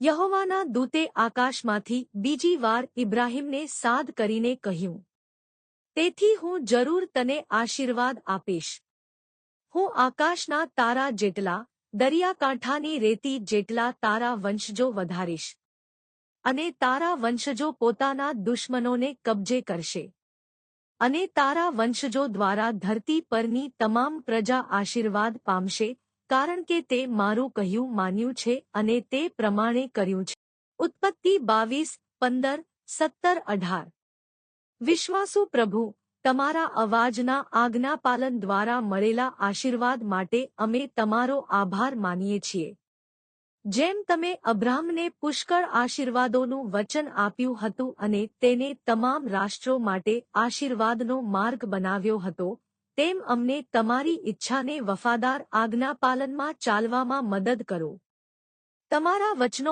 યહોવાના દૂતે આકાશમાંથી બીજી વાર ઇબ્રાહીમને સાદ કરીને કહ્યું, તેથી હું જરૂર તને આશીર્વાદ આપીશ. હું આકાશના તારા જેટલા, દરિયાકાંઠાની રેતી જેટલા તારા વંશજો વધારીશ અને તારા વંશજો પોતાના દુશ્મનોને કબજે કરશે અને તારા વંશજો દ્વારા ધરતી પરની તમામ પ્રજા આશીર્વાદ પામશે કારણ કે તે મારું કહ્યું માન્યું છે અને તે પ્રમાણે કર્યું છે. ઉત્પત્તિ બાવીસ, પંદર, સત્તર, અઢાર. વિશ્વાસુ પ્રભુ, તમારા અવાજના આજ્ઞાપાલન દ્વારા મળેલા આશીર્વાદ માટે અમે તમારો આભાર માનીએ છીએ. જેમ તમે અબ્રાહમને પુષ્કળ આશીર્વાદોનું વચન આપ્યું હતું અને તેને તમામ રાષ્ટ્રો માટે આશીર્વાદનો માર્ગ બનાવ્યો હતો તેમ અમને તમારી ઈચ્છાને વફાદાર આજ્ઞાપાલનમાં ચાલવામાં મદદ કરો. તમારા વચનો